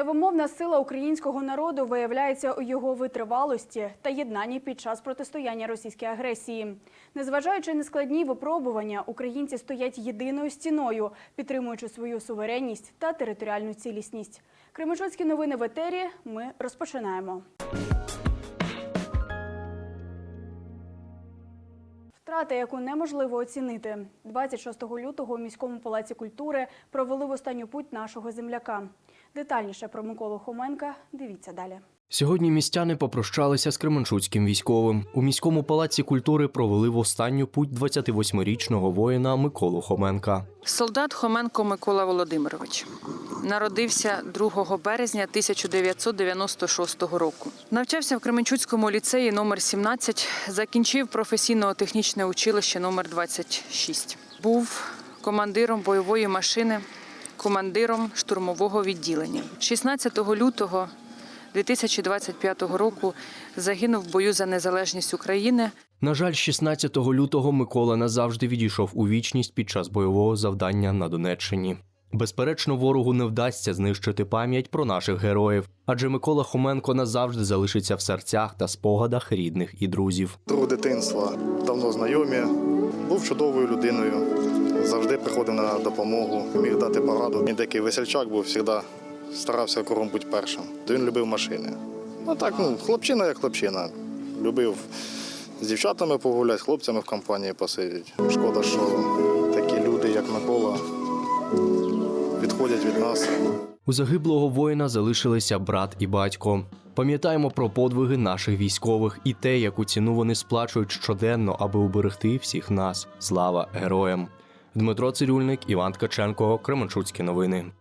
Невимовна сила українського народу виявляється у його витривалості та єднанні під час протистояння російській агресії. Незважаючи на складні випробування, українці стоять єдиною стіною, підтримуючи свою суверенність та територіальну цілісність. Кременчуцькі новини в етері. Ми розпочинаємо. Втрата, яку неможливо оцінити. 26 лютого у міському палаці культури провели в останню путь нашого земляка. Детальніше про Миколу Хоменка дивіться далі. Сьогодні містяни попрощалися з Кременчуцьким військовим. У міському палаці культури провели в останню путь 28-річного воїна Миколу Хоменка. Солдат Хоменко Микола Володимирович народився 2 березня 1996 року. Навчався в Кременчуцькому ліцеї номер 17, закінчив професійно-технічне училище номер 26. Був командиром бойової машини, командиром штурмового відділення. 16 лютого 2025 року загинув в бою за незалежність України На жаль, 16 лютого Микола назавжди відійшов у вічність під час бойового завдання на Донеччині. Безперечно, ворогу не вдасться знищити пам'ять про наших героїв, адже Микола Хоменко назавжди залишиться в серцях та спогадах рідних і друзів. Друг дитинства, давно знайомі. Був чудовою людиною, завжди приходив на допомогу, міг дати пораду. Він такий весельчак був, завжди старався кругом бути першим. Він любив машини. Ну так, ну, хлопчина як хлопчина. Любив з дівчатами погуляти, хлопцями в компанії посидіти. Шкода, що такі люди, як Микола, відходять від нас. У загиблого воїна залишилися брат і батько. Пам'ятаємо про подвиги наших військових і те, яку ціну вони сплачують щоденно, аби уберегти всіх нас. Слава героям! Дмитро Цирюльник, Іван Ткаченко, Кременчуцькі новини.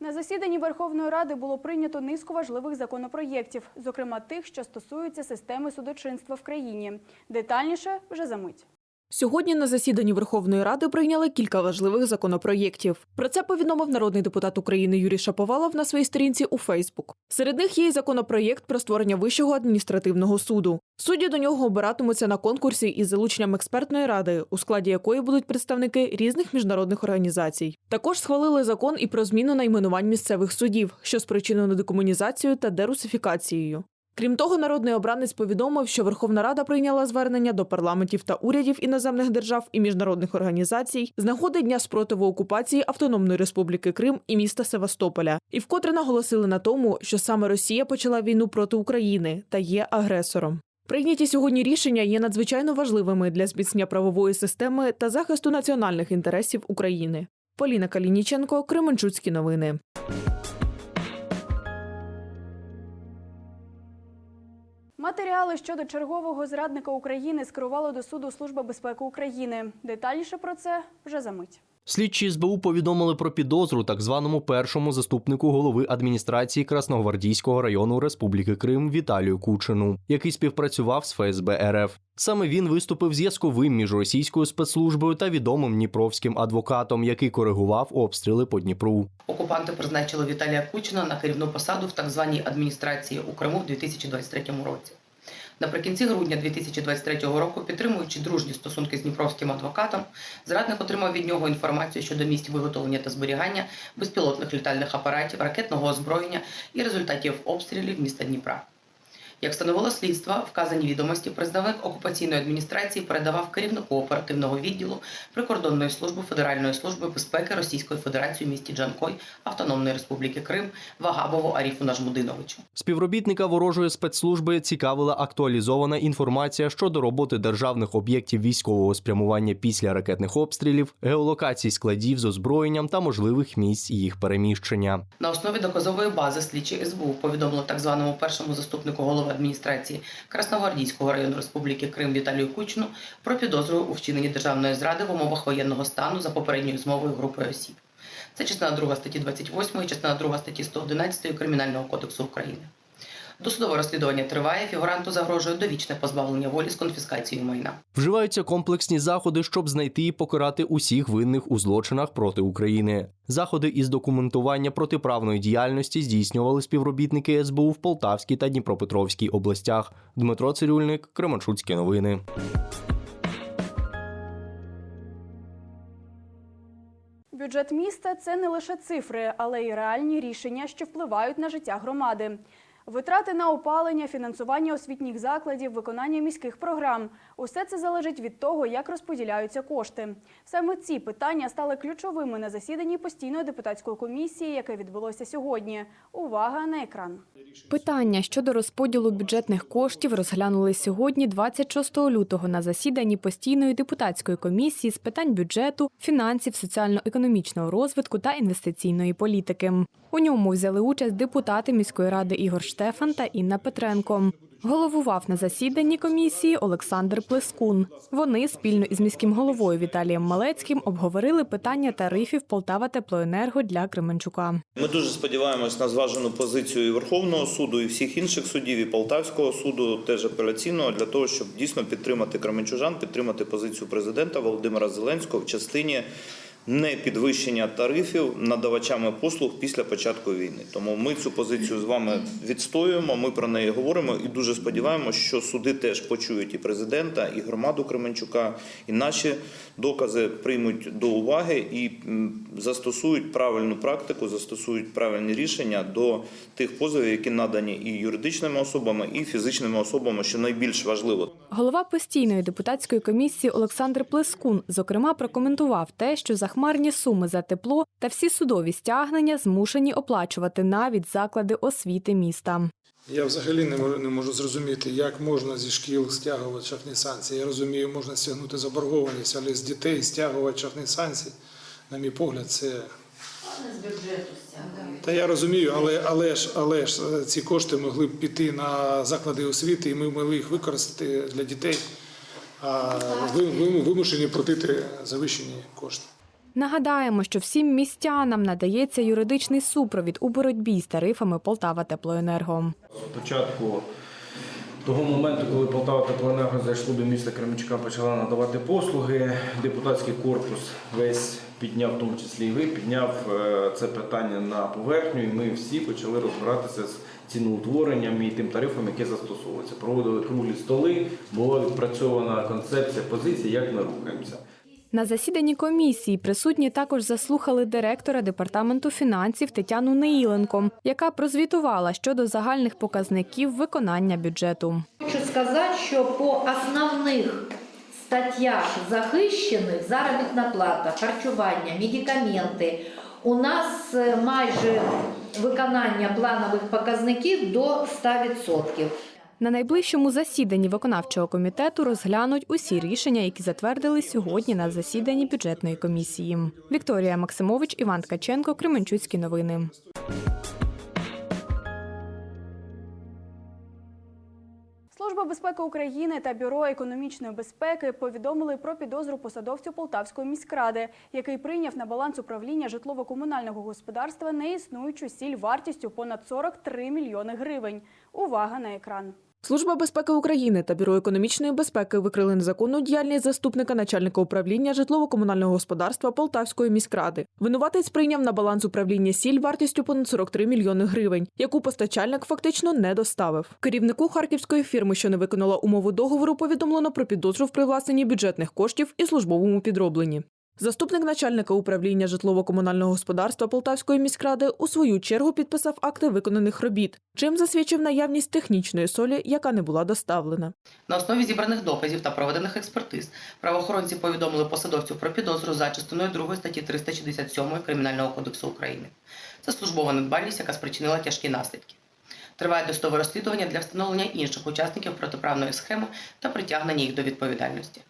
На засіданні Верховної Ради було прийнято низку важливих законопроєктів, зокрема тих, що стосуються системи судочинства в країні. Детальніше вже за мить. Сьогодні на засіданні Верховної Ради прийняли кілька важливих законопроєктів. Про це повідомив народний депутат України Юрій Шаповалов на своїй сторінці у Фейсбук. Серед них є й законопроєкт про створення Вищого адміністративного суду. Судді до нього обиратимуться на конкурсі із залученням експертної ради, у складі якої будуть представники різних міжнародних організацій. Також схвалили закон і про зміну найменувань місцевих судів, що спричинено декомунізацією та дерусифікацією. Крім того, народний обранець повідомив, що Верховна Рада прийняла звернення до парламентів та урядів іноземних держав і міжнародних організацій з нагоди дня спротиву окупації Автономної Республіки Крим і міста Севастополя, і вкотре наголосили на тому, що саме Росія почала війну проти України та є агресором. Прийняті сьогодні рішення є надзвичайно важливими для зміцнення правової системи та захисту національних інтересів України. Поліна Калініченко, Кременчуцькі новини. Матеріали щодо чергового зрадника України скерувало до суду Служба безпеки України. Детальніше про це вже за мить. Слідчі СБУ повідомили про підозру так званому першому заступнику голови адміністрації Красногвардійського району Республіки Крим Віталію Кучину, який співпрацював з ФСБ РФ. Саме він виступив зв'язковим між російською спецслужбою та відомим дніпровським адвокатом, який коригував обстріли по Дніпру. Окупанти призначили Віталія Кучина на керівну посаду в так званій адміністрації у Криму в 2023 році. Наприкінці грудня 2023 року, підтримуючи дружні стосунки з дніпровським адвокатом, зрадник отримав від нього інформацію щодо місць виготовлення та зберігання безпілотних літальних апаратів, ракетного озброєння і результатів обстрілів міста Дніпра. Як встановило слідство, вказані відомості представник окупаційної адміністрації передавав керівнику оперативного відділу прикордонної служби Федеральної служби безпеки Російської Федерації у місті Джанкой Автономної Республіки Крим Вагабову Аріфу Нажмудиновичу. Співробітника ворожої спецслужби цікавила актуалізована інформація щодо роботи державних об'єктів військового спрямування після ракетних обстрілів, геолокацій складів з озброєнням та можливих місць їх переміщення. На основі доказової бази слідчі СБУ повідомили так званому першому заступнику голови адміністрації Красногвардійського району Республіки Крим Віталію Кучну про підозру у вчиненні державної зради в умовах воєнного стану за попередньою змовою групи осіб. Це частина 2 статті 28 і частина 2 статті 111 Кримінального кодексу України. Досудове розслідування триває. Фігуранту загрожує довічне позбавлення волі з конфіскацією майна. Вживаються комплексні заходи, щоб знайти і покарати усіх винних у злочинах проти України. Заходи із документування протиправної діяльності здійснювали співробітники СБУ в Полтавській та Дніпропетровській областях. Дмитро Цирюльник, Кременчуцькі новини. Бюджет міста це не лише цифри, але й реальні рішення, що впливають на життя громади. Витрати на опалення, фінансування освітніх закладів, виконання міських програм усе це залежить від того, як розподіляються кошти. Саме ці питання стали ключовими на засіданні постійної депутатської комісії, яке відбулося сьогодні. Увага на екран. Питання щодо розподілу бюджетних коштів розглянули сьогодні, 26 лютого, на засіданні постійної депутатської комісії з питань бюджету, фінансів, соціально-економічного розвитку та інвестиційної політики. У ньому взяли участь депутати міської ради Ігор Штефан та Інна Петренко. Головував на засіданні комісії Олександр Плескун. Вони спільно із міським головою Віталієм Малецьким обговорили питання тарифів Полтава Теплоенерго для Кременчука. Ми дуже сподіваємось на зважену позицію і Верховного суду, і всіх інших судів, і Полтавського суду, теж апеляційного, для того, щоб дійсно підтримати кременчужан, підтримати позицію президента Володимира Зеленського в частині не підвищення тарифів надавачами послуг після початку війни. Тому ми цю позицію з вами відстоюємо. Ми про неї говоримо і дуже сподіваємося, що суди теж почують і президента, і громаду Кременчука, і наші докази приймуть до уваги і застосують правильну практику, застосують правильні рішення до тих позовів, які надані і юридичними особами, і фізичними особами, що найбільш важливо. Голова постійної депутатської комісії Олександр Плескун зокрема прокоментував те, що захмарні суми за тепло та всі судові стягнення змушені оплачувати навіть заклади освіти міста. Я взагалі не можу, не можу зрозуміти, як можна зі шкіл стягувати штрафні санкції. Я розумію, можна стягнути заборгованість, але з дітей стягувати штрафні санкції, на мій погляд, це. Та я розумію, але, але, ж, але ж е, ці кошти могли б піти на заклади освіти, і ми могли їх використати для дітей, а ви, ви вимушені платити завищені кошти. Нагадаємо, що всім містянам надається юридичний супровід у боротьбі з тарифами Полтава Теплоенерго. Спочатку того моменту, коли Полтава Теплоенерго зайшло до міста Кременчука, почала надавати послуги, депутатський корпус весь підняв, в тому числі і ви, підняв е, це питання на поверхню, і ми всі почали розбиратися з ціноутворенням і тим тарифом, який застосовується. Проводили круглі столи, була відпрацьована концепція позиції, як ми рухаємося. На засіданні комісії присутні також заслухали директора департаменту фінансів Тетяну Неїленко, яка прозвітувала щодо загальних показників виконання бюджету. Хочу сказати, що по основних статтях захищених заробітна плата, харчування, медикаменти у нас е, майже виконання планових показників до 100%. На найближчому засіданні виконавчого комітету розглянуть усі рішення, які затвердили сьогодні на засіданні бюджетної комісії. Вікторія Максимович, Іван Ткаченко, Кременчуцькі новини. Служба безпеки України та Бюро економічної безпеки повідомили про підозру посадовцю Полтавської міськради, який прийняв на баланс управління житлово-комунального господарства неіснуючу сіль вартістю понад 43 мільйони гривень. Увага на екран. Служба безпеки України та Бюро економічної безпеки викрили незаконну діяльність заступника начальника управління житлово-комунального господарства Полтавської міськради. Винуватець прийняв на баланс управління сіль вартістю понад 43 мільйони гривень, яку постачальник фактично не доставив. Керівнику харківської фірми, що не виконала умову договору, повідомлено про підозру в привласненні бюджетних коштів і службовому підробленні. Заступник начальника управління житлово-комунального господарства Полтавської міськради у свою чергу підписав акти виконаних робіт, чим засвідчив наявність технічної солі, яка не була доставлена. На основі зібраних доказів та проведених експертиз правоохоронці повідомили посадовцю про підозру за частиною 2 статті 367 Кримінального кодексу України. Це службова недбалість, яка спричинила тяжкі наслідки. Триває достове розслідування для встановлення інших учасників протиправної схеми та притягнення їх до відповідальності.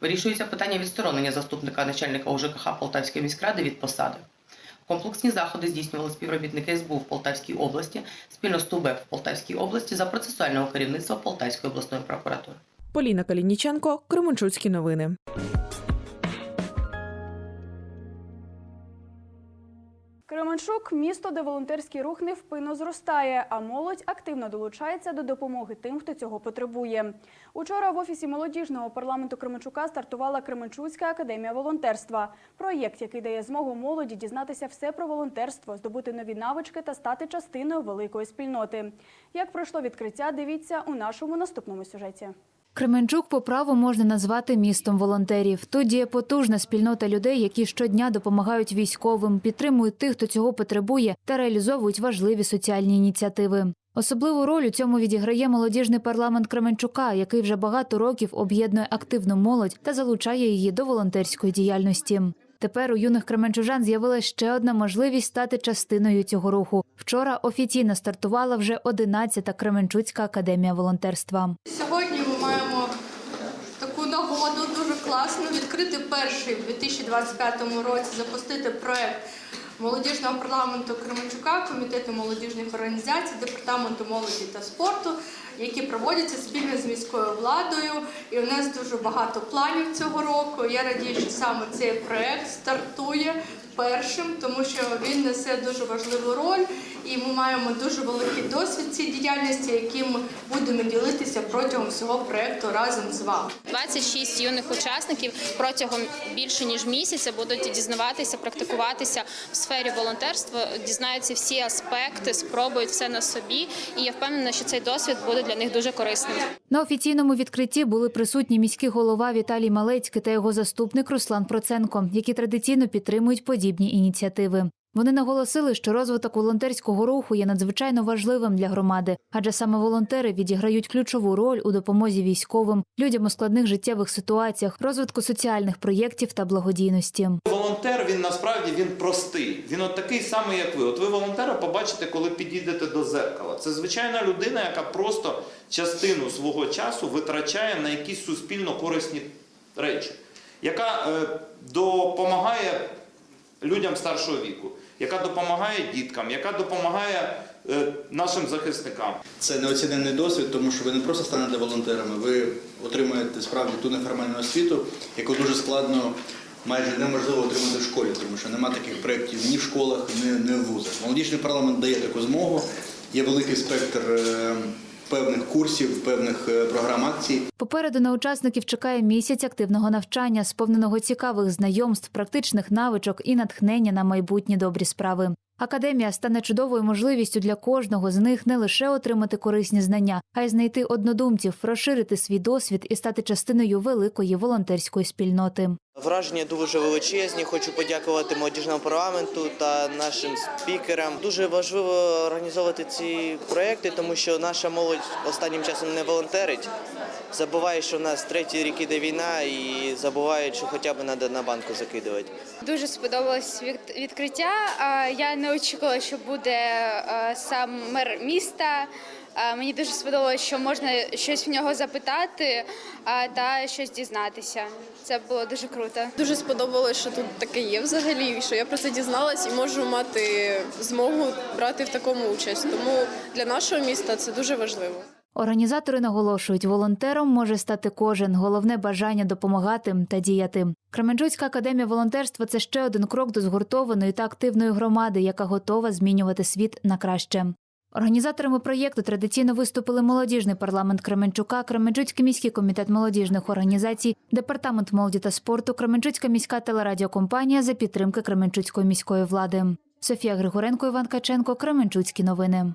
Вирішується питання відсторонення заступника начальника УЖКХ Полтавської міськради від посади. Комплексні заходи здійснювали співробітники СБУ в Полтавській області спільно з ТУБЕК в Полтавській області за процесуального керівництва Полтавської обласної прокуратури. Поліна Калініченко, Кременчуцькі новини. Кременчук місто, де волонтерський рух невпинно зростає, а молодь активно долучається до допомоги тим, хто цього потребує. Учора в офісі молодіжного парламенту Кременчука стартувала Кременчуцька академія волонтерства. Проєкт, який дає змогу молоді дізнатися все про волонтерство, здобути нові навички та стати частиною великої спільноти. Як пройшло відкриття, дивіться у нашому наступному сюжеті. Кременчук по праву можна назвати містом волонтерів. Тут діє потужна спільнота людей, які щодня допомагають військовим, підтримують тих, хто цього потребує, та реалізовують важливі соціальні ініціативи. Особливу роль у цьому відіграє молодіжний парламент Кременчука, який вже багато років об'єднує активну молодь та залучає її до волонтерської діяльності. Тепер у юних кременчужан з'явилася ще одна можливість стати частиною цього руху. Вчора офіційно стартувала вже 11-та Кременчуцька академія волонтерства. Сьогодні ми маємо таку нагоду дуже класну відкрити перший в 2025 році запустити проект молодіжного парламенту Кременчука, комітету молодіжних організацій, департаменту молоді та спорту, які проводяться спільно з міською владою. І у нас дуже багато планів цього року. Я радію, що саме цей проект стартує першим, тому що він несе дуже важливу роль, і ми маємо дуже великий досвід цій діяльності, яким будемо ділитися протягом всього проекту разом з вами. 26 юних учасників протягом більше ніж місяця будуть дізнаватися, практикуватися в сфері волонтерства, дізнаються всі аспекти, спробують все на собі. І я впевнена, що цей досвід буде для них дуже корисним. На офіційному відкритті були присутні міський голова Віталій Малецький та його заступник Руслан Проценко, які традиційно підтримують подібні ініціативи. Вони наголосили, що розвиток волонтерського руху є надзвичайно важливим для громади, адже саме волонтери відіграють ключову роль у допомозі військовим, людям у складних життєвих ситуаціях, розвитку соціальних проєктів та благодійності. Волонтер він насправді він простий. Він от такий самий, як ви. От ви волонтера побачите, коли підійдете до зеркала. Це звичайна людина, яка просто частину свого часу витрачає на якісь суспільно корисні речі, яка е, допомагає людям старшого віку, яка допомагає діткам, яка допомагає е, нашим захисникам. Це неоцінений досвід, тому що ви не просто станете волонтерами, ви отримаєте справді ту неформальну освіту, яку дуже складно, майже неможливо отримати в школі, тому що немає таких проєктів ні в школах, ні, в вузах. Молодіжний парламент дає таку змогу, є великий спектр е, певних курсів, певних е, програм акцій. Попереду на учасників чекає місяць активного навчання, сповненого цікавих знайомств, практичних навичок і натхнення на майбутні добрі справи. Академія стане чудовою можливістю для кожного з них не лише отримати корисні знання, а й знайти однодумців, розширити свій досвід і стати частиною великої волонтерської спільноти. Враження дуже величезні. Хочу подякувати молодіжному парламенту та нашим спікерам. Дуже важливо організовувати ці проекти, тому що наша молодь останнім часом не волонтерить. Забуває, що в нас третій рік іде війна, і забувають, що хоча б треба на банку закидувати. Дуже сподобалось від- відкриття. Я не очікувала, що буде сам мер міста. Мені дуже сподобалось, що можна щось в нього запитати а, та щось дізнатися. Це було дуже круто. Дуже сподобалось, що тут таке є взагалі, що я про це дізналась і можу мати змогу брати в такому участь. Тому для нашого міста це дуже важливо. Організатори наголошують, волонтером може стати кожен. Головне бажання допомагати та діяти. Кременчуцька академія волонтерства це ще один крок до згуртованої та активної громади, яка готова змінювати світ на краще. Організаторами проєкту традиційно виступили молодіжний парламент Кременчука, Кременчуцький міський комітет молодіжних організацій, департамент молоді та спорту, Кременчуцька міська телерадіокомпанія за підтримки Кременчуцької міської влади. Софія Григоренко, Іван Каченко, Кременчуцькі новини.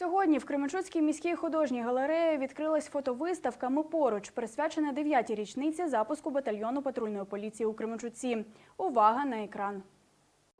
Сьогодні в Кременчуцькій міській художній галереї відкрилась фотовиставка «Ми поруч, присвячена 9-й річниці запуску батальйону патрульної поліції у Кременчуці. Увага на екран.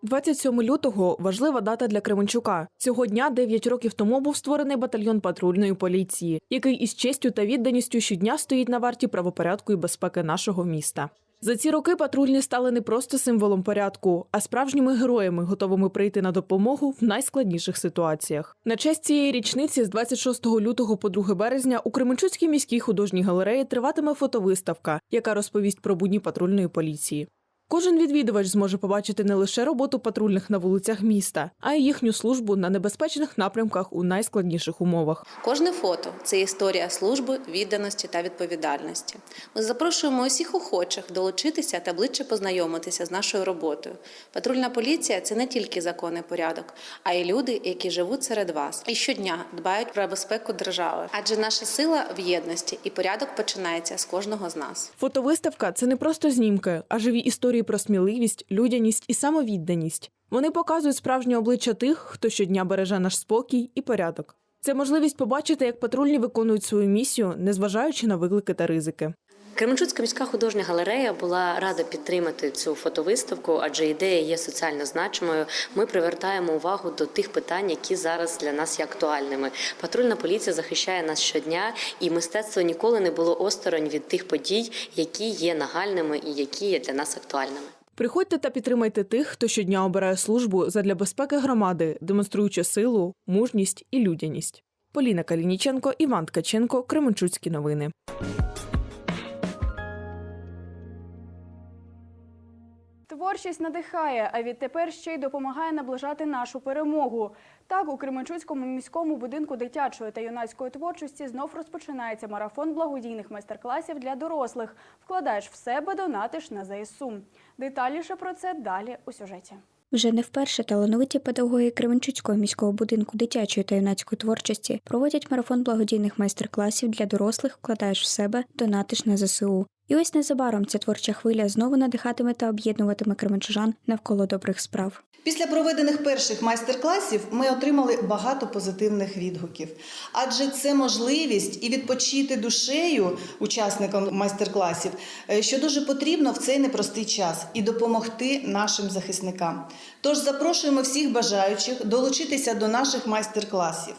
27 лютого важлива дата для Кременчука. Цього дня 9 років тому був створений батальйон патрульної поліції, який із честю та відданістю щодня стоїть на варті правопорядку і безпеки нашого міста. За ці роки патрульні стали не просто символом порядку, а справжніми героями, готовими прийти на допомогу в найскладніших ситуаціях. На честь цієї річниці з 26 лютого по 2 березня у Кременчуцькій міській художній галереї триватиме фотовиставка, яка розповість про будні патрульної поліції. Кожен відвідувач зможе побачити не лише роботу патрульних на вулицях міста, а й їхню службу на небезпечних напрямках у найскладніших умовах. Кожне фото це історія служби, відданості та відповідальності. Ми запрошуємо усіх охочих долучитися та ближче познайомитися з нашою роботою. Патрульна поліція це не тільки закон і порядок, а й люди, які живуть серед вас і щодня дбають про безпеку держави. Адже наша сила в єдності, і порядок починається з кожного з нас. Фотовиставка це не просто знімки, а живі історії про сміливість, людяність і самовідданість. Вони показують справжнє обличчя тих, хто щодня береже наш спокій і порядок. Це можливість побачити, як патрульні виконують свою місію, незважаючи на виклики та ризики. Кременчуцька міська художня галерея була рада підтримати цю фотовиставку, адже ідея є соціально значимою. Ми привертаємо увагу до тих питань, які зараз для нас є актуальними. Патрульна поліція захищає нас щодня, і мистецтво ніколи не було осторонь від тих подій, які є нагальними і які є для нас актуальними. Приходьте та підтримайте тих, хто щодня обирає службу задля безпеки громади, демонструючи силу, мужність і людяність. Поліна Калініченко, Іван Ткаченко, Кременчуцькі новини. Творчість надихає, а відтепер ще й допомагає наближати нашу перемогу. Так, у Кременчуцькому міському будинку дитячої та юнацької творчості знов розпочинається марафон благодійних майстер-класів для дорослих. Вкладаєш в себе, донатиш на ЗСУ. Детальніше про це далі у сюжеті. Вже не вперше талановиті педагоги Кременчуцького міського будинку дитячої та юнацької творчості проводять марафон благодійних майстер-класів для дорослих Вкладаєш в себе, донатиш на ЗСУ. І ось незабаром ця творча хвиля знову надихатиме та об'єднуватиме кременчужан навколо добрих справ. Після проведених перших майстер-класів ми отримали багато позитивних відгуків, адже це можливість і відпочити душею учасникам майстер-класів, е, що дуже потрібно в цей непростий час, і допомогти нашим захисникам. Тож запрошуємо всіх бажаючих долучитися до наших майстер-класів.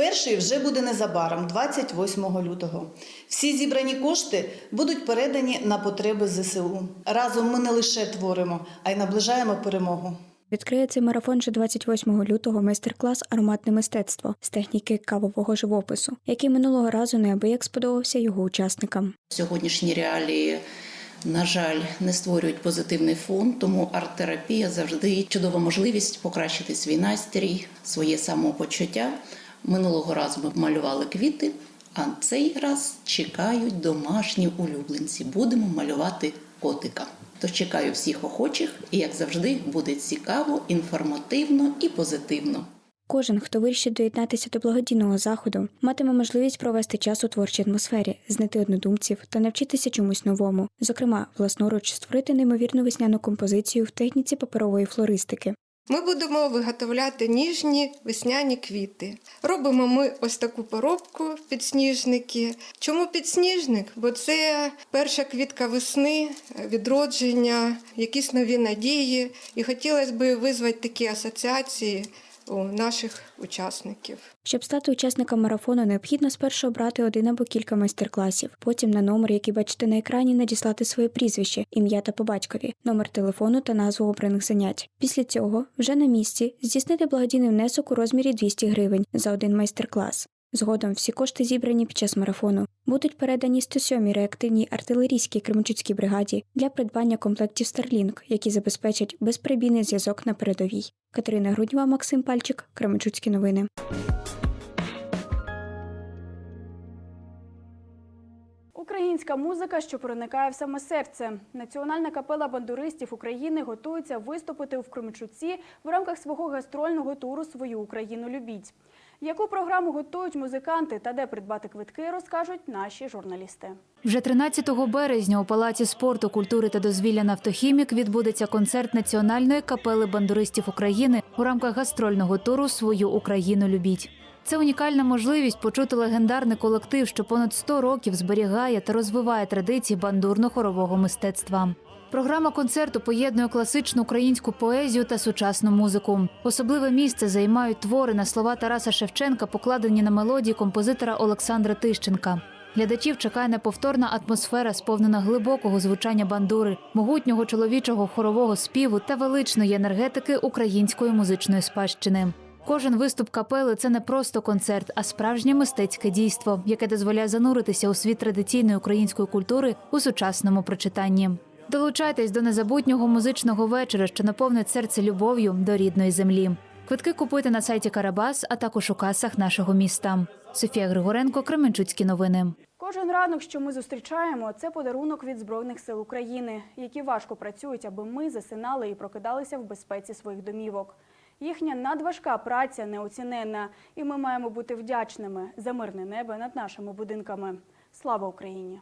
Перший вже буде незабаром, 28 лютого. Всі зібрані кошти будуть передані на потреби ЗСУ. Разом ми не лише творимо, а й наближаємо перемогу. Відкриє цей марафон вже 28 лютого майстер-клас Ароматне мистецтво з техніки кавового живопису, який минулого разу неабияк сподобався його учасникам. Сьогоднішні реалії, на жаль, не створюють позитивний фон, тому арт-терапія завжди чудова можливість покращити свій настрій, своє самопочуття. Минулого разу ми малювали квіти, а цей раз чекають домашні улюбленці. Будемо малювати котика. Тож чекаю всіх охочих, і як завжди буде цікаво, інформативно і позитивно. Кожен, хто вирішить доєднатися до благодійного заходу, матиме можливість провести час у творчій атмосфері, знайти однодумців та навчитися чомусь новому, зокрема, власноруч створити неймовірну весняну композицію в техніці паперової флористики. Ми будемо виготовляти ніжні весняні квіти. Робимо ми ось таку поробку підсніжники. Чому підсніжник? Бо це перша квітка весни, відродження, якісь нові надії. І хотілося б визвати такі асоціації у наших учасників. Щоб стати учасником марафону, необхідно спершу обрати один або кілька майстер-класів, потім на номер, який бачите на екрані, надіслати своє прізвище, ім'я та по батькові, номер телефону та назву обраних занять. Після цього вже на місці здійснити благодійний внесок у розмірі 200 гривень за один майстер-клас. Згодом всі кошти, зібрані під час марафону, будуть передані 107-й реактивній артилерійській Кременчуцькій бригаді для придбання комплектів Starlink, які забезпечать безперебійний зв'язок на передовій. Катерина Груднєва, Максим Пальчик, Кременчуцькі новини. Українська музика, що проникає в саме серце. Національна капела бандуристів України готується виступити в Кременчуці в рамках свого гастрольного туру Свою Україну любіть. Яку програму готують музиканти та де придбати квитки, розкажуть наші журналісти. Вже 13 березня у Палаці спорту, культури та дозвілля «Нафтохімік» відбудеться концерт Національної капели бандуристів України у рамках гастрольного туру Свою Україну любіть. Це унікальна можливість почути легендарний колектив, що понад 100 років зберігає та розвиває традиції бандурно-хорового мистецтва. Програма концерту поєднує класичну українську поезію та сучасну музику. Особливе місце займають твори на слова Тараса Шевченка, покладені на мелодії композитора Олександра Тищенка. Глядачів чекає неповторна атмосфера, сповнена глибокого звучання бандури, могутнього чоловічого хорового співу та величної енергетики української музичної спадщини. Кожен виступ капели це не просто концерт, а справжнє мистецьке дійство, яке дозволяє зануритися у світ традиційної української культури у сучасному прочитанні. Долучайтесь до незабутнього музичного вечора, що наповнить серце любов'ю до рідної землі. Квитки купуйте на сайті Карабас, а також у касах нашого міста. Софія Григоренко, Кременчуцькі новини. Кожен ранок, що ми зустрічаємо, це подарунок від Збройних сил України, які важко працюють, аби ми засинали і прокидалися в безпеці своїх домівок. Їхня надважка праця неоціненна, і ми маємо бути вдячними за мирне небо над нашими будинками. Слава Україні!